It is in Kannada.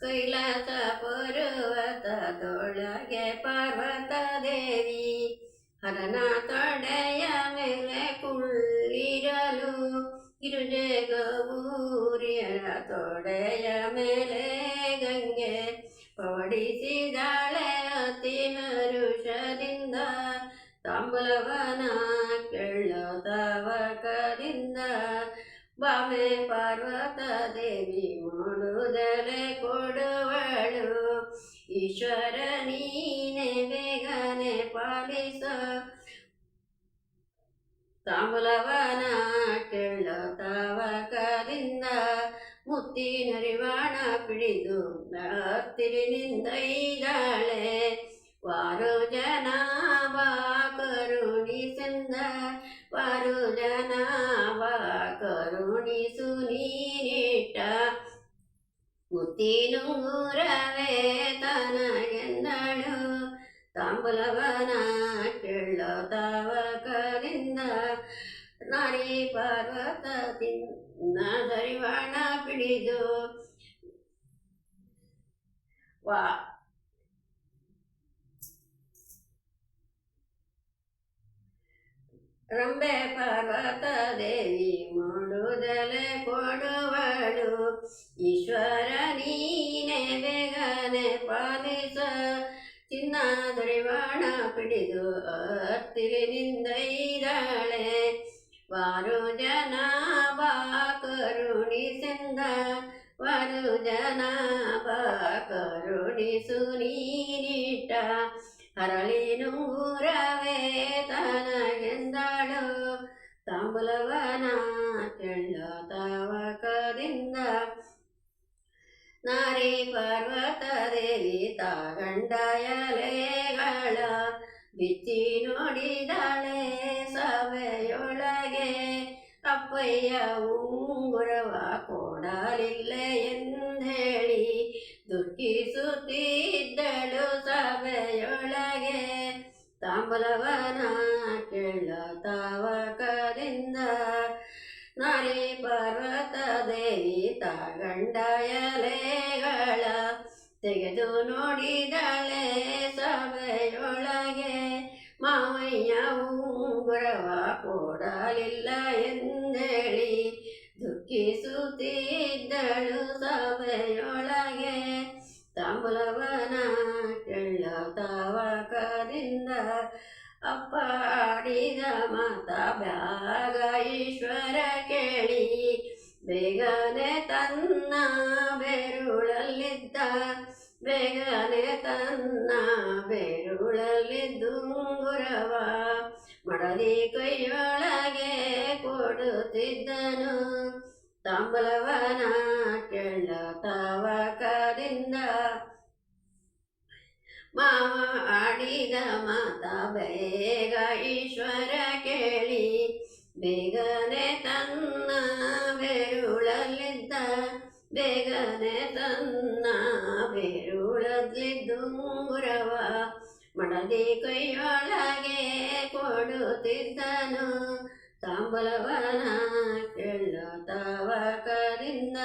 ಕೈಲಾಸ ಪರ್ವತದೊಳಗೆ ಪಾರ್ವತ ದೇವಿ ಹರನ ತೊಡೆಯ ಮೇಲೆ ಕುಳ್ಳಿರಲು ಗಿರುಜೆ ಗೌರಿಯರ ತೊಡೆಯ ಮೇಲೆ ಗಂಗೆ ಪಡಿಸಿದಾಳೆ ಅತಿ ಮರುಷದಿಂದ ತಾಂಬಲವನ ಕೆಳ್ಳೋ ತವಕದಿಂದ ಬಾಮೆ ಪಾರ್ವತ ದೇವಿ ಪಾಲಿಸ. ತಾಂಬೂಲವನ ಕೆಳ್ಳೋ ಮುತ್ತಿ ನರಿವಾಣ ಪಿಡಿದು ಹತ್ತಿರಿನಿಂದ ಇದ್ದಾಳೆ ವಾರು ಜನ ಬಾ ಕರುಣಿಸಿಂದ ವಾರು ಜನ ಬಾ ಕರುಣಿಸು ನೀನಿಟ್ಟ ಮುತ್ತಿನುಂಗುರವೇ ತನಗೆಂದಳು ತಾಂಬೂಲವನ ಕೆಳ್ಳೋ ಕರಿಂದ ನಾರಿ ಪಾರ್ವತ ತಿನ್ನ ದರಿವಾಣ ಪಿಡಿದು ವಾ ರಂಬೆ ಪಾರ್ವತ ದೇವಿ ಮಾಡುದಲೆ ಕೊಡುವಳು. ಈಶ್ವರ ನೀನೆ ಬೇಗನೆ ಪಾಲಿಸ ಚಿನ್ನದರಿವಾಣ ಪಿಡಿದು ಅತ್ತಿರೆ ನಿಂದೈದಾಳೆ. ವಾರು ಜನ ಬಾ ಕರುಣಿಸಿಂದ ವಾರು ಜನ ಬಾ ಕರುಣಿಸು ನೀನಿಟ್ಟ ಹರಳಿನೂರವೇ ತನಗೆಂದಳು. ತಾಂಬಲವನ ಕೆಳ್ಳ ತವಕದಿಂದ ನಾರಿ ಪರ್ವತ ದೇವಿ ತಾಗಂಡಯಲೆಗಳ ಬಿಚ್ಚಿ ನೋಡಿದಾಳೆ ಸಭೆಯೊಳಗೆ. ಅಪ್ಪಯ್ಯ ಉಂಗುರವ ಕೊಡಲಿಲ್ಲ ಎಂದೇಳಿ ದುಃಖಿಸುತ್ತಿದ್ದಳು ಸಭೆಯೊಳಗೆ. ತಾಂಬಲವನ ಕೇಳ ತಾವಕದಿಂದ ನಾರಿ ಪರ್ವತ ದೇವಿ ತಾಗಂಡಯಲೆಗಳ, ತೆಗೆದು ನೋಡಿದಳೆ ಸಭೆಯೊಳಗೆ ಮಾವಯ್ಯ ಉಂಗುರವ ಕೊಡಲಿಲ್ಲ ಎಂದೇಳಿ ದುಃಖಿಸುತ್ತಿದ್ದಳು ಸಭೆಯೊಳಗೆ. ತಾಂಬೂಲವನ ಕೆಳ್ಳ ತವಕದಿಂದ ಅಪ್ಪಾಡಿದ ಮಾತ ಬ್ಯಾಗ ಈಶ್ವರ ಕೇಳಿ ಬೇಗನೆ ತನ್ನ ಬೆರುಳಲ್ಲಿದ್ದ, ಬೇಗನೆ ತನ್ನ ಬೆರುಳಲ್ಲಿದ್ದುಂಗುರವ ಮಡದಿ ಕೈಯೊಳಗೆ ಕೊಡುತ್ತಿದ್ದನು. ತಾಂಬಲವನ ಕೆಳ್ಳ ತವಕದಿಂದ ಮಾವ ಆಡಿದ ಮಾತ ಬೇಗ ಈಶ್ವರ ಕೇಳಿ, ಬೇಗನೆ ಬೇಗನೆ ತನ್ನ ಬೆರುಳಲ್ಲಿದ್ದುಂಗುರವ ಮಡದಿ ಕೈಯೊಳಗೆ ಕೊಡುತ್ತಿದ್ದನು. ತಾಂಬಲವನ ಕೆಳ್ಳ ತವಕದಿಂದ